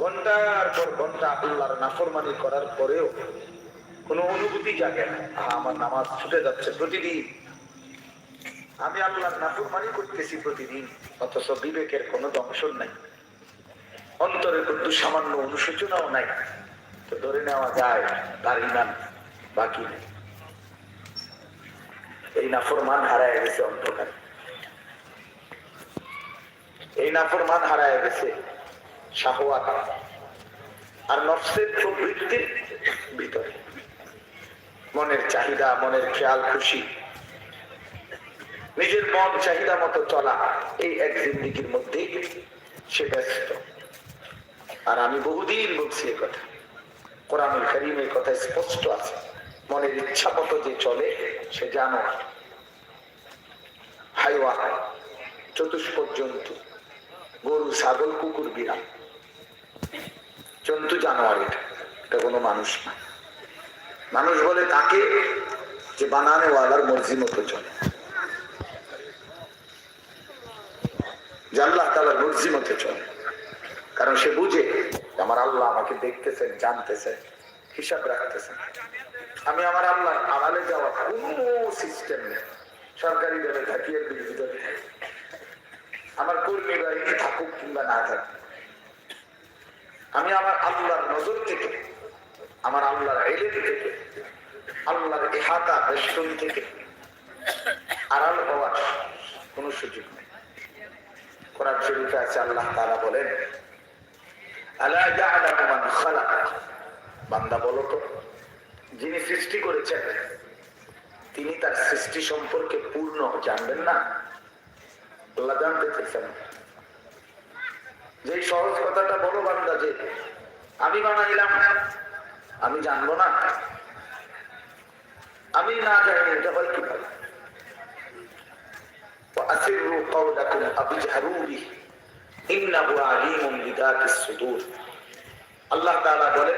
ঘণ্টার পর ঘণ্টা আল্লাহর নাফরমানি করার পরেও কোনো অনুভূতি জাগে না। আমার নামাজ ছুটে যাচ্ছে প্রতিদিন। আমি আল্লাহর নাফরমানি করতেছি প্রতিদিন, অথচ বিবেকের কোনো দংশন নাই। অন্তরে কিন্তু সামান্য অনুশোচনাও নাই। তো ধরে নেওয়া যায়, তার ইমান বাকি নেই। এই নাফরমান হারায় গেছে অন্ধকারে। এই নাফরমান হারায় গেছে। শাহওয়াত। আর নফসের প্রবৃত্তির ভিতরে। মনের চাহিদা, মনের খেয়াল, খুশি। নিজের মন, চাহিদা মতো চলা, এই এক জিন্দিগির মধ্যে সে ব্যস্ত। আর আমি বহুদিন বলছি এ কথা। কোরআনুল করিমের কথা স্পষ্ট আছে। মনের ইচ্ছা মতো যে চলে, সে জানো হাইওয়া চতুষ্পদ জন্তু গরু, ছাগল, কুকুর, বিড়াল। জন্তু জানোয়ার, এটা এটা কোনো মানুষ না। মানুষ বলে তাকে যে বানানে বানানেওয়ালার মর্জি মতো চলে। আল্লাহ তালার মর্জি মতো চলে। কারণ সে বুঝে আমার আল্লাহ আমাকে দেখতেছেন, জানতেছেন, হিসাব রাখতেছেন। আমি আমার আল্লাহ আড়ালে যাওয়া কোনো সিস্টেম নেই। সরকারি দলে থাকি আমার কর্মী বাহিনী থাকুক কিংবা না থাকুক আমি আমার আল্লাহর নজর থেকে, আমার আল্লাহর এলেন থেকে, আল্লাহর এহাতা বেষ্টন থেকে আড়াল হওয়ার কোন সুযোগ নেই। কোরআন শরীফে আছে, আল্লাহ তাআলা বলেন বান্দা বলো তো, যিনি সৃষ্টি করেছেন, তিনি তার সৃষ্টি সম্পর্কে পূর্ণ জানবেন না? আল্লাহ জানতে চেয়েছেন। যে সহজ কথাটা বলো বান্দা যে আমি বানাইলাম আমি জানবো না আমি না জানি এটা হয় কিভাবে وأسروا قولكم أو اجهروا به إنه عليم بذات الصدور আল্লাহ তাআলা বলে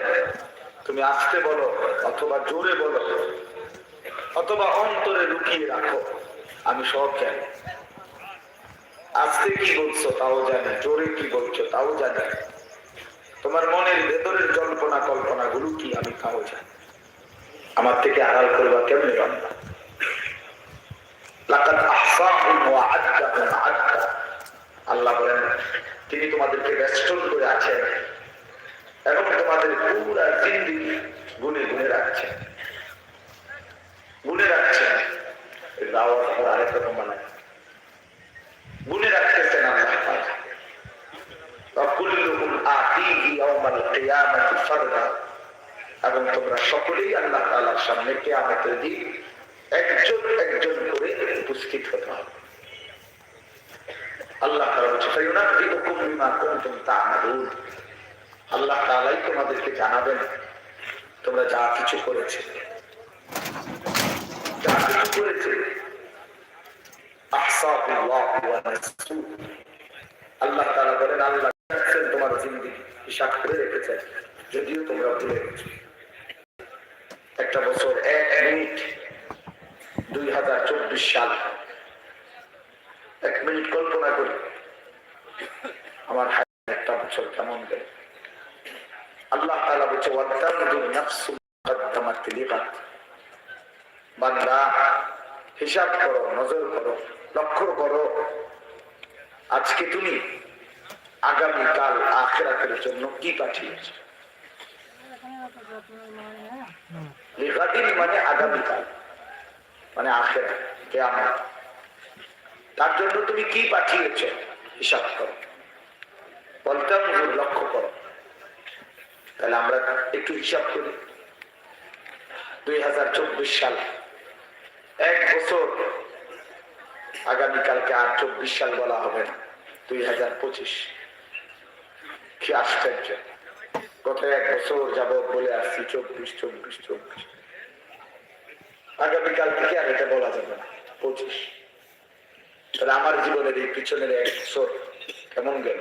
তুমি আস্তে বলো অথবা জোরে বলো অথবা অন্তরে লুকিয়ে রাখো আমি সব জানি আস্তে কি বলছো তাও জানি, জোরে কি বলছো তাও জানি। তোমার মনের ভেতরের জল্পনা কল্পনা গুলো কি আমি তাও জানি। আমার থেকে আড়াল করবা কেমনে আল্লাহ বলেন, তিনি তোমাদেরকে বেষ্টন করে আছেন এবং তোমাদের পুরা জিন্দিগি গুনে গুনে রাখছেন। গুনে রাখছেন। করে আরেক রকম গুনে রাখতেছেন আমার এবং তোমরা সকলেই আল্লাহ তালার সামনে কে আমাকে দিন একজন একজন করে উপস্থিত হতে হবে। আল্লাহ আল্লাহ তালাই তোমাদেরকে জানাবেন, তোমরা যা কিছু করেছে, যা কিছু করেছে আহসাবুল্লাহু ওয়া নাসু আল্লাহ তাআলা বলেন আল্লাহ রাখছেন তোমার জিন্দেগি হিসাব করে রেখেছেন যদিও তোমরা ভুলে গেছো। একটা বছর এক মিনিট দুই হাজার চব্বিশ সাল। এক মিনিট কল্পনা করি। আমার হায় একটা বছর কেমন গেল। আল্লাহ তাআলা বলছে ওয়াদামদু নাফসু কদ্দামাত লিগাত বান্দা, হিসাব করো, নজর করো। লক্ষ্য করো, আজকে তুমি আগামী কাল আখেরাতের জন্য কি পাঠিয়েছ? মানে আগামীকাল মানে আখেরা তার জন্য তুমি কি পাঠিয়েছ? হিসাব করো। বলতাম লক্ষ্য করো। তাহলে আমরা একটু হিসাব করি। দুই হাজার চব্বিশ সাল, এক বছর আগামীকালকে আর চব্বিশ সাল বলা হবে না। দুই হাজার পঁচিশ। কি আশ্চর্য। গত এক বছর যাবৎ বলে আসছি, চব্বিশ চব্বিশ চব্বিশ। আগামীকাল থেকে আর এটা বলা যাবে না? পঁচিশ। তাহলে আমার জীবনের এই পিছনের এক বছর কেমন গেল?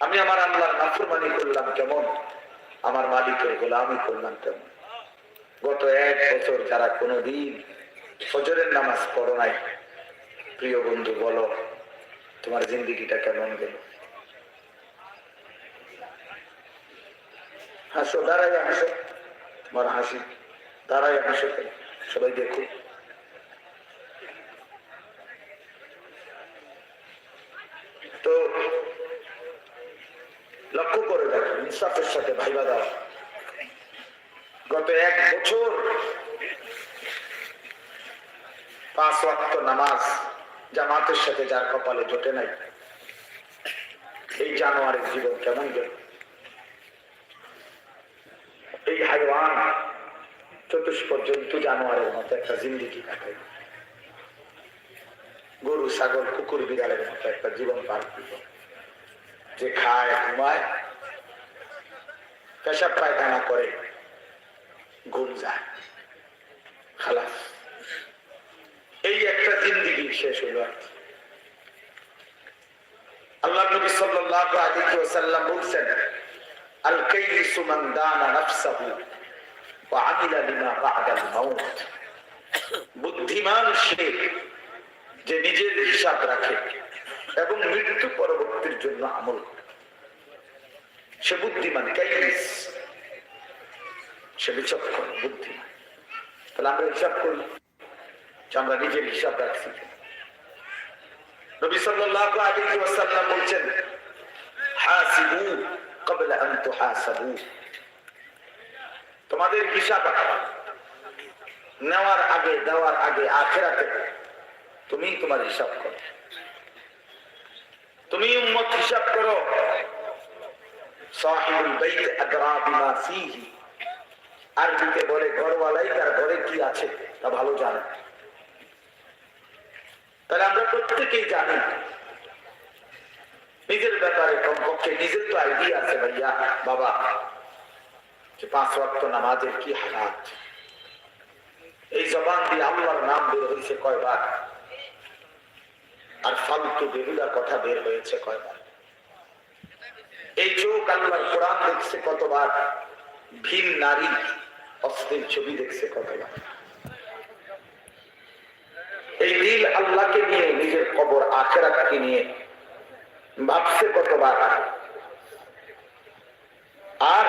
আমি আমার আল্লাহর নাফরমানি করলাম কেমন? আমার মালিকের গোলামি করলাম কেমন? গত এক বছর যারা কোনোদিন ফজরের নামাজ পড়ো নাই প্রিয় বন্ধু, বলো, তোমার জিন্দিগিটা কেমন গেল? হাসো দাঁড়াই হাসো। তোমার হাসি দাঁড়াই হাসো। সবাই দেখো। তো লক্ষ্য করে দেখো, ইনসাফের সাথে ভাইবা দাও। গত এক বছর পাঁচ ওয়াক্ত নামাজ জামাতের সাথে যার কপালে জোটে নাই, এই জানোয়ারের জীবন কেমন গেল? এই হাইওয়ান চতুষ্প জন্তু জানোয়ারের মতো একটা জিন্দিগি কাটাই। গরু, ছাগল, কুকুর, বিড়ালের মতো একটা জীবন পার যে খায়, ঘুমায়, পেশাব পায়খানা করে, ঘুম যায়। খালাস। এই একটা জিন্দিগি শেষ হইল মান বুদ্ধিমান সে যে নিজের হিসাব রাখে এবং মৃত্যু পরবর্তীর জন্য আমল। সে বুদ্ধিমান কাইস সে বিচক্ষণ, বুদ্ধিমান। তাহলে আমরা হিসাব করি। আমরা নিজের হিসাব রাখছি। তোমাদের হিসাব নেওয়ার আগে, দেওয়ার আগে, আখেরাতে তুমি তোমার হিসাব করো। তুমি উম্মত হিসাব করো। আরবিতে বলে, ঘরওয়ালাই তার ঘরে কি আছে তা ভালো জানে। তাহলে আমরা প্রত্যেকেই জানি নিজের ব্যাপারে কমপক্ষে নিজের তো আইডিয়া আছে ভাইয়া, বাবা। যে পাঁচ ওয়াক্ত নামাজের কি হালাত? এই জবান দিয়ে আল্লাহর নাম বের হয়েছে কয়বার? আর ফালতু বেহুদা কথা বের হয়েছে কয়বার? এই চোখ আল্লাহর কোরআন দেখছে কতবার? ভিন নারী অশ্লীল ছবি দেখছে কতবার? এই দিল আল্লাহকে নিয়ে, নিজের কবর আখেরাতকে নিয়ে ভাবছে কতবার। আর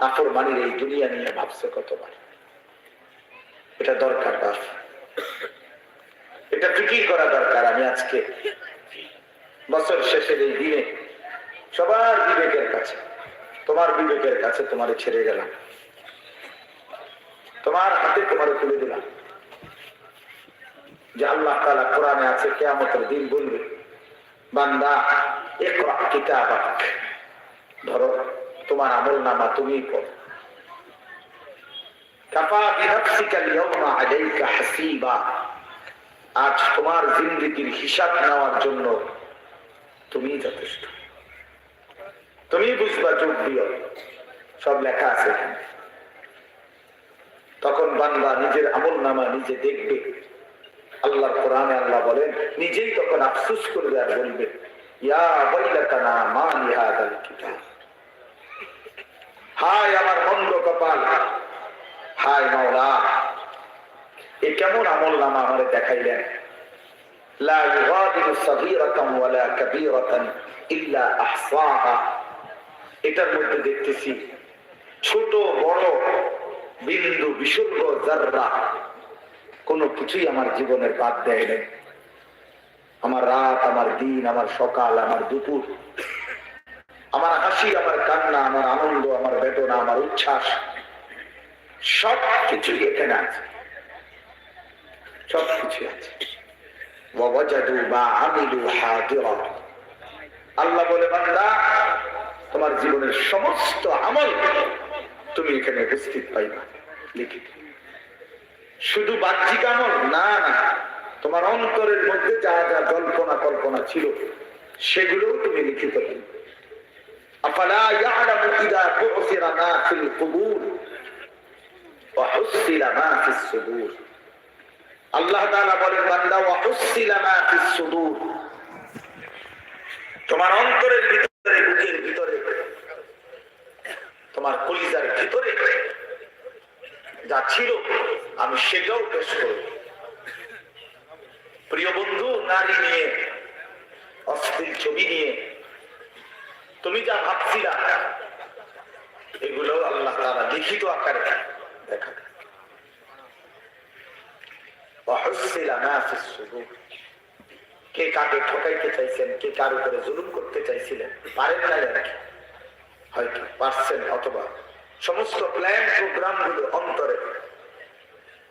নাফরমানির এই দুনিয়া নিয়ে ভাবছে কতবার। এটা দরকার বাপ এটা ফিকির করা দরকার, আমি আজকে বছর শেষের এই দিনে সবার বিবেকের কাছে, তোমার বিবেকের কাছে তোমারে ছেড়ে গেলাম। তোমার হাতে তোমারে তুলে দিলাম। যে আল্লাহ তালা কোরআনে আছে, কেয়ামতের দিন বলবে, বান্দা একরা কিতাবাক। ধরো, তোমার আমল নামা তুমি আজ তোমার জিন্দেগির হিসাব নেওয়ার জন্য তুমি যথেষ্ট। তুমি বুঝবা যোগ দিও। সব লেখা আছে তখন বান্দা নিজের আমল নামা নিজে দেখবে। আল্লাহর কোরআনে আল্লাহ বলেন, নিজেই তখন আফসুস করবে আর বলবে দেখাইলেন? এটার মধ্যে দেখতেছি, ছোট বড় বিন্দু বিসর্গ জাররা কোনো কিছুই আমার জীবনের বাদ দেয় নাই। আমার রাত, আমার দিন, আমার সকাল, আমার দুপুর, আমার হাসি, আমার কান্না, আমার আনন্দ, আমার বেদনা, আমার উচ্ছ্বাস, সব কিছুই এখানে আছে। সব কিছু আছে। আল্লাহ বলে, বান্দা, তোমার জীবনের সমস্ত আমল তুমি এখানে উপস্থিত পাইবা। লিখিত। শুধু বাহ্যিক আমল? না না তোমার অন্তরের মধ্যে যা যা কল্পনা কল্পনা ছিল সেগুলো তুমি লিখিত আল্লাহ তোমার অন্তরের ভিতরে, বুকের ভিতরে, তোমার কলিজার ভিতরে যা ছিল আমি সেটাও পেশ করব। প্রিয় বন্ধু, নারী নিয়ে, অশ্লীল ছবি নিয়ে, তুমি যা ভাবছিলা এগুলো আল্লাহ তারা লিখিত আকারে দেখা কে কাকে ঠকাইতে চাইছেন, কে কার উপরে জুলুম করতে চাইছিলেন, পারেন না আর হয়তো পারছেন অথবা সমস্ত প্ল্যান প্রোগ্রামগুলো অন্তরে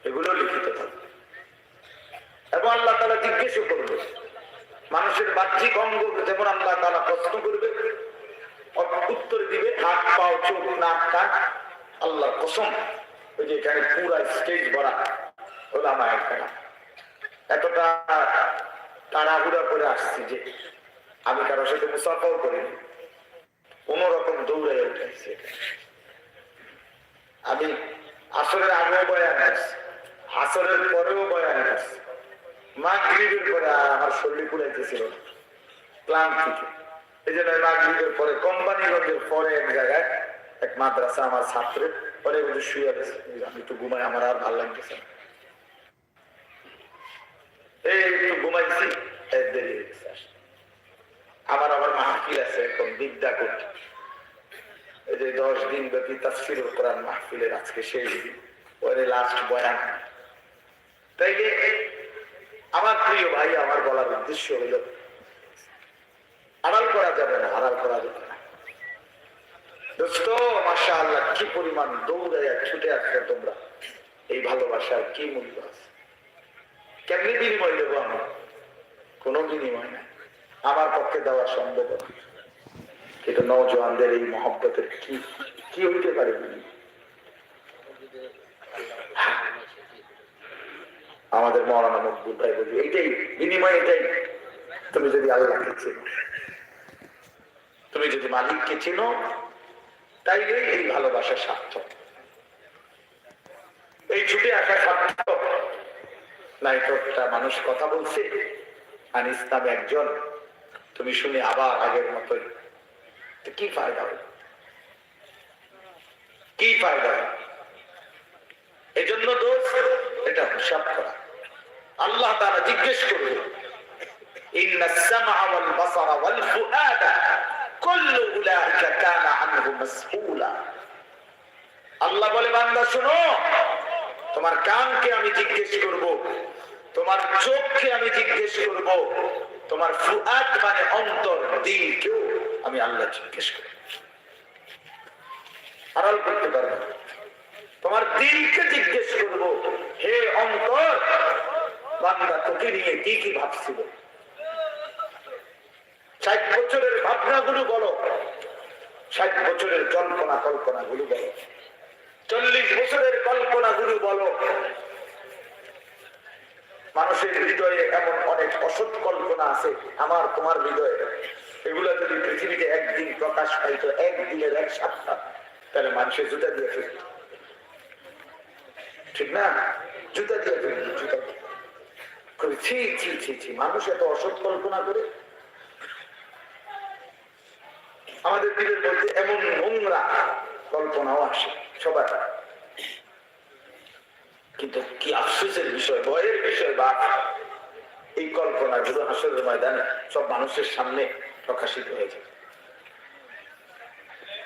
এগুলো লিখিত থাকবে এবং আল্লাহ তালা জিজ্ঞেস করবে, মানুষের বাহ্যিক অঙ্গ যেমন আল্লাহ তালা প্রশ্ন করবে, উত্তর দিবে, হাত, পাও, চোখ, নাক, কান আল্লাহ কসম, ওই যে এখানে পুরা স্টেজ ভরা ওলামা এখানে এতটা তাড়াহুড়া করে আসছি যে আমি কারোর সাথে মুসাফাও করিনি। কোন রকম দৌড়ে উঠেছি। আমি আসরের আগেও বয়ান করছি। আসরের পরেও বয়ান করছি। মাগরীবের পরে আমার শরীর কুড়াইতেছিল ক্লান্তিতে এই জন্য মাগরীবের পরে কোম্পানিগঞ্জের পরে এক জায়গায় এক মাদ্রাসা আমার ছাত্রের পরে কিন্তু শুয়ে গেছে আমি একটু ঘুমাই, আমার আর ভালো লাগতেছে না। এই একটু ঘুমাইছি এই দেরি হয়ে গেছে আমার আবার মাহফিল আছে এখন, বিদ্যা করতে। এই যে দশ দিন ব্যাপী তাফসির কোরআন মাহফিলের আজকে শেষ দিন। পরে লাস্ট বয়ান। তাইলে আমার প্রিয় ভাই, আমার বলার উদ্দেশ্য হইল আড়াল করা যাবে না আড়াল করা যাবে না। দোস্ত মাসা আল্লাহ কি পরিমাণ দৌড়াইয়া ছুটে আসছে তোমরা? এই ভালোবাসার কি মূল্য আছে? কেমনি বিনিময় দেবো আমি? কোনো বিনিময় না আমার পক্ষে দেওয়া সম্ভব না। কিন্তু নৌজওয়ানদের এই মহব্বতের কি কি হইতে পারে বিনিময়? আমাদের মরানা মকবুল ভাই বলি এইটাই, বিনিময় এটাই। তুমি যদি আল্লাহকে চিনো, তুমি যদি মালিককে চিনো, তাইলে এই ভালোবাসা সার্থক। এই ছুটে আসা সার্থক। নাই তো একটা মানুষ কথা বলছে, আর ইসলাম একজন। তুমি শুনে আবার আগের মতোই। কি ফায়দা হলো কি ফায়দা হলো এই জন্য দোষ, এটা হিসাব করা। আল্লাহ তারা জিজ্ঞেস করবে আল্লাহ বলে, বান্দা, শোনো, তোমার কানকে আমি জিজ্ঞেস করব, তোমার চোখকে আমি জিজ্ঞেস করব, তোমার ফুয়াদ মানে অন্তর দিলকেও আমি আল্লাহ জিজ্ঞেস করব। আড়াল করতে পারব তোমার দিলকে জিজ্ঞেস করব, হে অন্তর বান্দা তোকে নিয়ে কি কি ভাবছিল? ষাট বছরের ভাবনাগুলো বলো। ষাট বছরের কল্পনা কল্পনা গুলো বলো। চল্লিশ বছরের কল্পনা গুলো বলো। মানুষের হৃদয়ে এমন অনেক অসৎ কল্পনা আছে, আমার, তোমার হৃদয়ে। এগুলো যদি পৃথিবীতে একদিন প্রকাশ পাইতো একদিনের এক সপ্তাহ, তাহলে মানুষের জুতা দিয়ে ফেলত ঠিক না? জুতা দিয়ে ফেলত জুতা দিয়ে। ছি ছি ছি ছি, মানুষ এত অসৎ কল্পনা করে। আমাদের দিলের মধ্যে এমন নোংরা কল্পনাও আসে, সবার কিন্তু কি আফসোসের বিষয়, ভয়ের বিষয় বা এই কল্পনা গুলো হাসরের ময়দানে সব মানুষের সামনে প্রকাশিত হয়ে যাবে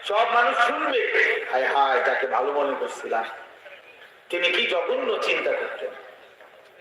সব মানুষ শুনবে, হায় হায় যাকে ভালো মনে করছিলাম। তিনি কি জঘন্য চিন্তা করতেন?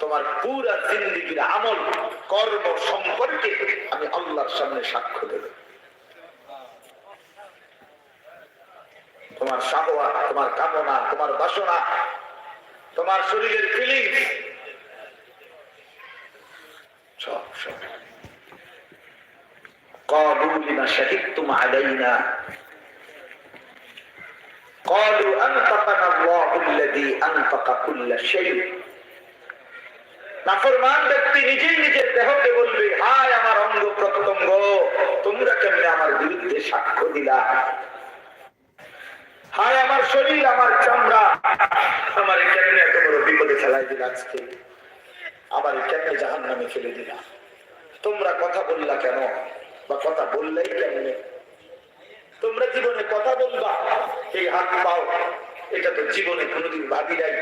তোমার পুরা জিন্দিগির আমল কর্ম সম্পর্কে আমি আল্লাহর সামনে সাক্ষ্য দেব তোমার সাহওয়া তোমার কামনা তোমার বাসনা তোমার শরীরের ফিলিংস সব সব قالوا لما شهدتم علينا قالوا أنطقنا الله الذي أنطق كل شيء নাফরমান ব্যক্তি নিজেই নিজের দেহকে বলবে, হায় আমার অঙ্গ প্রত্যঙ্গ, তোমরা কেমনে আমার বিরুদ্ধে সাক্ষ্য দিলা? হায় আমার শরীর, আমার চামড়া, আমার কেমনে এত বড় বিপদে ফেলাই দিল আজকে? আমার কেমনে জাহান নামে ফেলে দিলা? তোমরা কথা বললা কেন? বা কথা বললেই কেমনে? তোমরা জীবনে কথা বলবা, এই হাত পাও, এটা তো জীবনে কোনোদিন ভাবি নাই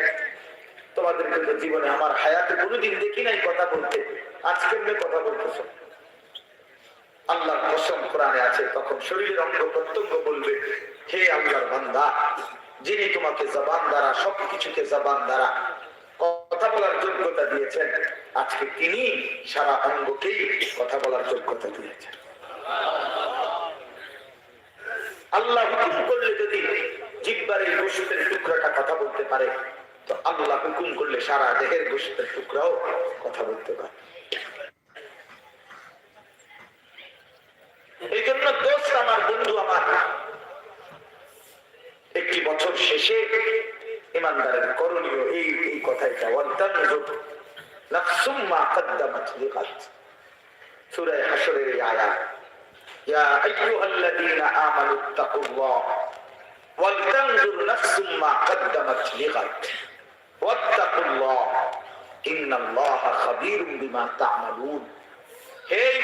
তোমাদেরকে তো জীবনে আমার হায়াতে কোনোদিন দেখি নাই কথা বলতে। আজ কেমনে কথা বলতেছ। আল্লাহ কসম কোরআনে আছে, তখন শরীরের অঙ্গ প্রত্যঙ্গ বলবে, হে আল্লাহর বান্দা, যিনি তোমাকে জবান দ্বারা, সবকিছুকে জবান দ্বারা কথা বলার যোগ্যতা দিয়েছেন, আজকে তিনি সারা অঙ্গকেই কথা বলার যোগ্যতা দিয়েছেন। আল্লাহ করলে যদি জিব্বারের গোষ্ঠের টুকরাটা কথা বলতে পারে তো আল্লাহ হুকুম করলে সারা দেহের গোষ্ঠের টুকরাও কথা বলতে পারে। এই জন্য দোস্ত আমার বন্ধু আমার, একটি বছর শেষে ইমানদারের করণীয় এই এই নাফসুম্মা কদ্দামাত লিগাত সূরা আয়াত, ইয়া আইয়ুহাল্লাযীনা আমানু তাকুল্লাহ ওয়ালতানজুর নাফসুম কদ্দামাত লিগাত ওয়াত্তাকুল্লাহ। হে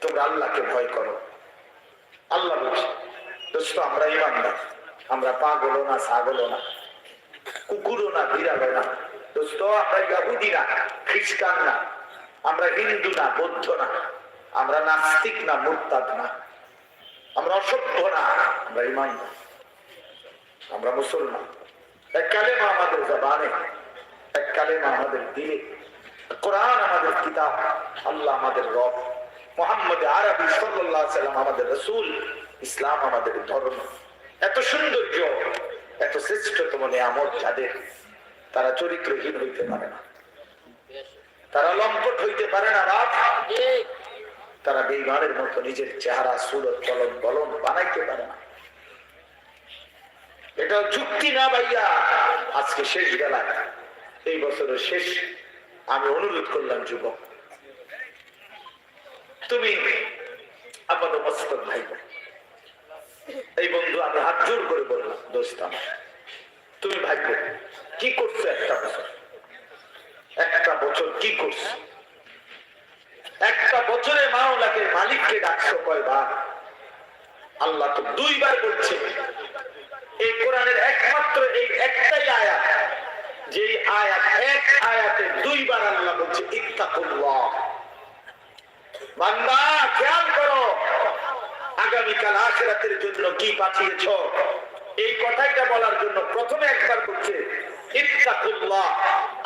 তোমরা আল্লাহকে ভয় করো। আমরা না, ছাগলও না, কুকুরও না, বিড়ালও না। দোস্ত, আমরা ইয়াহুদি না, খ্রিস্টান না। আমরা হিন্দু না, বৌদ্ধ না। আমরা নাস্তিক না, মুরতাদ না। আমরা অসভ্য না, আমরা ইমানদার আমরা মুসলমান। এক কালেমা আমাদের জবানে, এক কালেমা আমাদের দিলে। কোরআন আমাদের কিতাব, আল্লাহ আমাদের রব। মোহাম্মদ আরবি সাল্লাম আমাদের রসুল, ইসলাম আমাদের ধর্ম। এত সৌন্দর্য, এত শ্রেষ্ঠতম নিয়ামত যাদের, তারা চরিত্রহীন হইতে পারে না। তারা লম্পট হইতে পারে না রাত তারা বেইমানের মতো নিজের চেহারা, সুরত, চলন, বলন বানাইতে পারে না। এটা যুক্তি না ভাইয়া। আজকে শেষ বেলায় এই বছরের শেষ। আমি অনুরোধ করলাম, যুবক। তুমি আপাত মস্তক ভাই এই বন্ধু, আমি হাত জোর করে বললাম, দোস্ত তুমি ভাগ্য কি করছ একটা বছর? একটা বছর কি করছ? একটা বছরে মাওলাকে মালিককে ডাকছো কয়বার? আল্লাহ তো দুইবার বলছে এই কোরআনের একমাত্র এই একটাই আয়াত। আয়াত, এক আয়াতে দুইবার আল্লাহ বলছে, ইত্তাকুল্লাহ। বান্দা, খেয়াল করো, আগামীকাল আখেরাতের জন্য কি পাঠিয়েছ? এই কথাইটা বলার জন্য প্রথমে একবার বলছে, ইত্তাকুল্লাহ।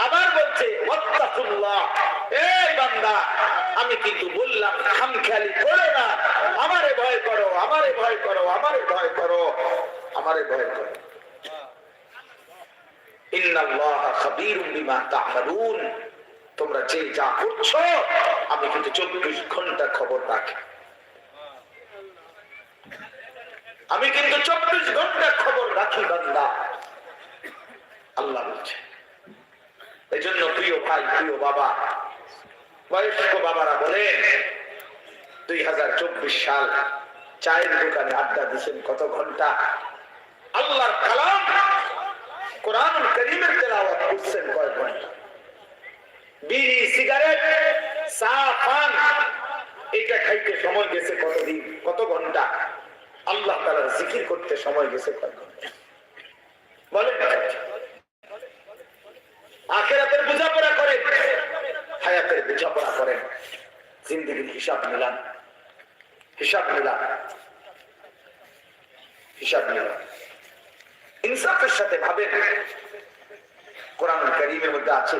আবার বলছে এই বান্দা, আমি কিন্তু বললাম, খামখেয়ালি করো না। আমারে ভয় করো, আমারে ভয় করো, আমারে ভয় করো। আমারে ভয় করো। তোমরা যে যা করছ, আমি কিন্তু চব্বিশ ঘণ্টা খবর রাখি। আমি কিন্তু চব্বিশ ঘণ্টা খবর রাখি, বান্দা। আল্লাহ বলছে এই জন্য প্রিয় ভাই, প্রিয় বাবা, বয়স্ক বাবারা বলেন দুই সাল চায়ের দোকানে আড্ডা দিচ্ছেন কত ঘণ্টা? আল্লাহর কালাম কোরআন করিমের তেলাওয়াত করছেন কয় ঘণ্টা বিড়ি, সিগারেট, চা, পান, এটা খাইতে সময় গেছে কতদিন? কত ঘণ্টা? আল্লাহ জিকির করতে সময় গেছে বোঝাপড়া করেন। হায়াতের হিসাব মিলান। হিসাব মিলান। হিসাব মিলান। ইনসাফের সাথে ভাবেন কোরআন করিমের মধ্যে আছে।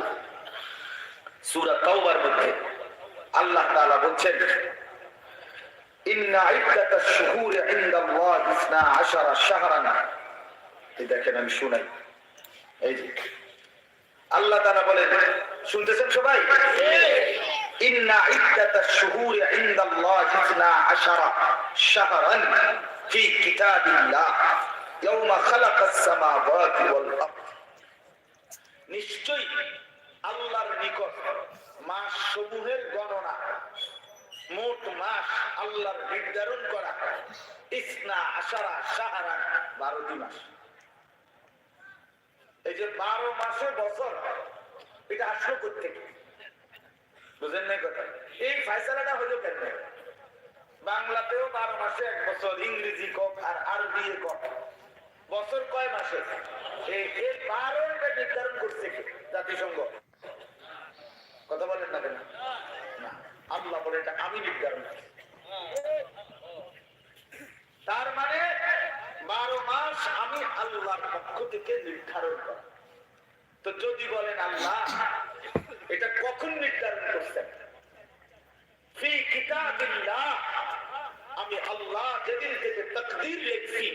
সুরা তাওবার মধ্যে আল্লাহ তাআলা বলছেন, ইন্না ইদ্দাতাশ শুহুর ইনদাল্লাহ 12 শাহরান। এই দেখেন, আমি শুনাই। এই যে, আল্লাহ তাআলা বলেন, শুনতেছেন সবাই? ইন্না ইদ্দাতাশ শুহুর ইনদাল্লাহ 12 শাহরান ফি কিতাবিল্লাহ। নিশ্চয়ই আল্লাহর নিকট মাস সমূহের গণনা, মোট মাস আল্লাহর নির্ধারণ করা, ইসনা আশারা সাহারা বারোটি মাস। এই যে বারো মাসে বছর, এটা আসলো করতে বুঝেন নাই কথা? এই ফাইসালাটা হলো কেন? বাংলাতেও বারো মাসে এক বছর, ইংরেজি কক আর আরবি কক বছর কয় মাসে নির্ধারণ করছে জাতিসংঘ। কথা বলেন না কেন? আল্লাহ বলে এটা আমি নির্ধারণ করছি। তার মানে বারো মাস আমি আল্লাহর পক্ষ থেকে নির্ধারণ করা। তো যদি বলেন আল্লাহ, এটা কখন নির্ধারণ করছেন? আমি আল্লাহ যেদিন থেকে তকদির লিখছি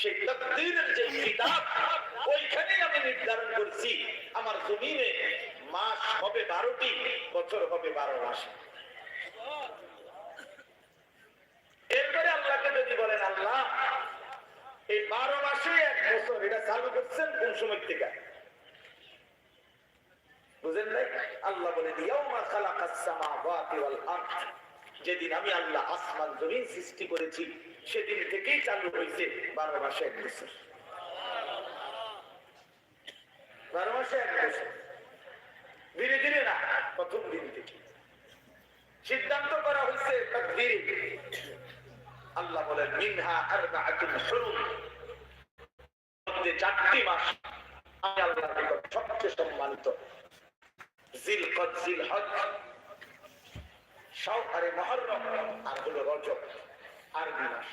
সেই তকদিরের যে কিতাব, ওইখানেই আমি নির্ধারণ করছি। আমার জমিনে মাস হবে বারোটি, বছর হবে বারো মাস। এরপরে আল্লাহকে যদি বলেন, আল্লাহ, এই বারো মাসে এক বছর, এটা চালু করছেন কোন সময় থেকে? বুঝেন নাই? আল্লাহ বলে যেদিন আমি আল্লাহ আসমান, জমিন সৃষ্টি করেছি সেদিন থেকেই চালু হয়েছে বারো মাসে এক বছর বারো মাসে এক বছর ধীরে ধীরে না, প্রথম দিন থেকে। সিদ্ধান্ত করা হয়েছে ধীরে আল্লাহ বলেন, মিনহা আরবাআতুন হুরুম মধ্যে চারটি মাস আমি আল্লাহর নিকট সবচেয়ে সম্মানিত। জিলকদ জিলহজ, শাওহারে মুহররম আর হলো রজব। আরবি বিনাশ।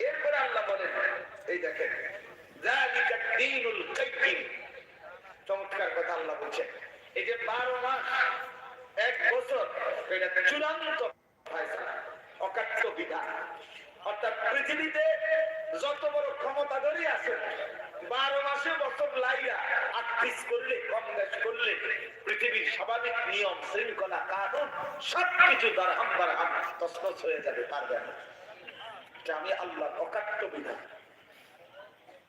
এরপরে আল্লাহ বলেন, এই দেখেন চমৎকার কথা আল্লাহ বলছেন। এই যে বারো মাস, এক বছর, এটা চূড়ান্ত অকাট্য বিধান। অর্থাৎ পৃথিবীতে যত বড় ক্ষমতাধরী আছে, বারো মাসে বছর লাইয়া আটত্রিশ করলে, কম করলে, পৃথিবীর স্বাভাবিক নিয়ম, শৃঙ্খলা, কানুন, সবকিছু দারহাম দারহাম তসনস হয়ে যাবে, পারবে না। আমি আল্লাহ অকাট্য বিধান।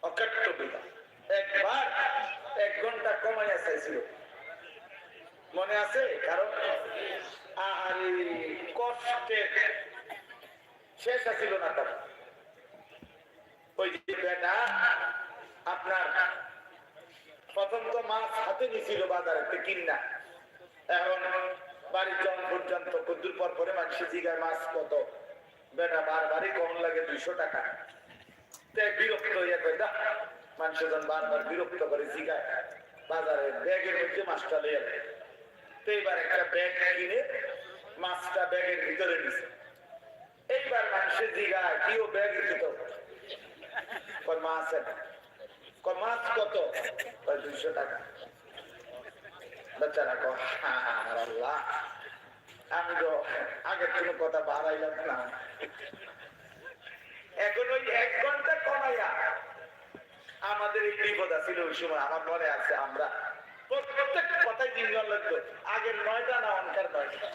অকাট্য বিধান। একবার এক ঘণ্টা কমাইয়া চাইছিল। মনে আছে কারণ? আরে কষ্টে শেষ আছিল না তখন ওই যে বেটা আপনার প্রথম তো মাছ হাতে নিছিল বাজারে কিনা এখন বাড়ির জন পর্যন্ত, কদ্দুর পর পরে মানুষ জিগায় মাছ কত? বেটা বারবারই কম লাগে দুইশো টাকা। বিরক্ত হইয়া কই দা মানুষজন বারবার বিরক্ত করে জিগায় বাজারে ব্যাগের মধ্যে মাছটা লইয়া দেয়। তো এইবার একটা ব্যাগ কিনে মাছটা ব্যাগের ভিতরে নিছে। এইবার মানুষের জিগায় কি ও ব্যাগ দিত আছে। আমাদের বিপদ আছিল ওই সময়, আমার মনে আছে আমরা প্রত্যেক কথাই তিনজন লাগতো। আগের নয়টা না অনকার নয়টা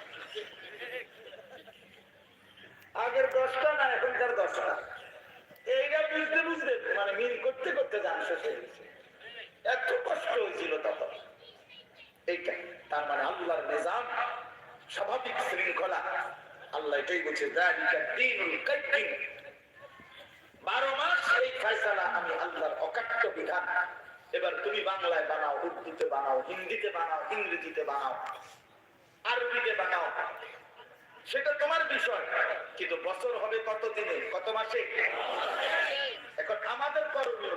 আগের দশটা না এখনকার দশটা? এইটা বুঝতে বুঝতে মানে মিল করতে করতে যান শেষ হয়ে গেছে। এত কষ্ট হয়েছিল তখন। এইটা তার মানে আল্লাহর নিজাম, স্বাভাবিক শৃঙ্খলা। আল্লাহ এটাই বলছে বারো মাস এই ফয়সালা আমি আল্লাহর অকাট্য বিধান। এবার তুমি বাংলায় বানাও, উর্দুতে বানাও, হিন্দিতে বানাও, ইংরেজিতে বানাও, আরবিতে বানাও। সেটা তোমার বিষয়। কিন্তু বছর হবে কত দিনে কত মাসে? এখন আমাদের করণীয়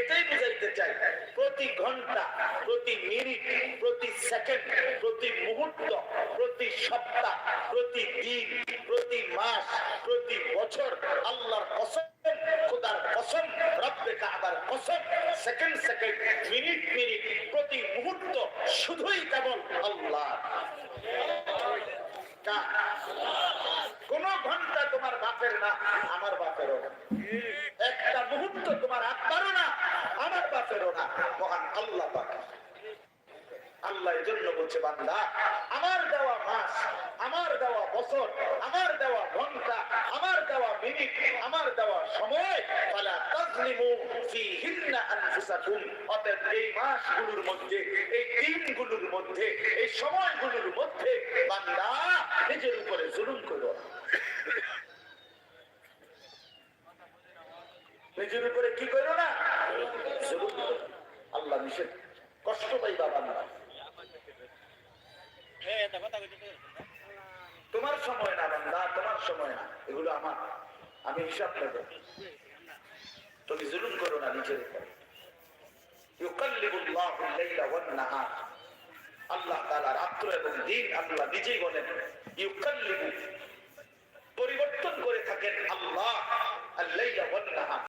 এটাই বুঝাইতে চাই। প্রতি ঘণ্টা, প্রতি মিনিট, প্রতি সেকেন্ড, প্রতি মুহূর্ত, প্রতি সপ্তাহ, প্রতি দিন, প্রতি মাস, প্রতি বছর আল্লাহর কসম, খোদার কসম রব্বে কাবার কসম, সেকেন্ড সেকেন্ড, মিনিট মিনিট, প্রতি মুহূর্ত শুধুই কেবল আল্লাহ। কোন ঘণ্টা তোমার বাপের না, আমার বাপেরও একটা মুহূর্ত তোমার আত্মারও না প্রেরণা মহান আল্লাহ আল্লাহ জন্য বলছে, বান্দা, আমার দেওয়া মাস, আমার দেওয়া বছর, আমার দেওয়া ঘণ্টা, আমার দেওয়া মিনিট, আমার দেওয়া সময়, ফালা তাজলিমু ফিহিন্না আনফুসাকুম। অতএব এই মাসগুলোর মধ্যে, এই দিনগুলোর মধ্যে, এই সময়গুলোর মধ্যে, বান্দা, নিজের উপরে জুলুম করো নিজের উপরে কি করো না? করো আল্লাহ নিষেধ। কষ্ট পাইবা বান্দা তোমার সময় না বান্দা, তোমার সময় না। এগুলো আমার। আমি হিসাব নেব। তুমি জুলুম করো না নিজের আল্লাহ আল্লাহ পরিবর্তন করে থাকেন আল্লাহ ওয়ান-নাহার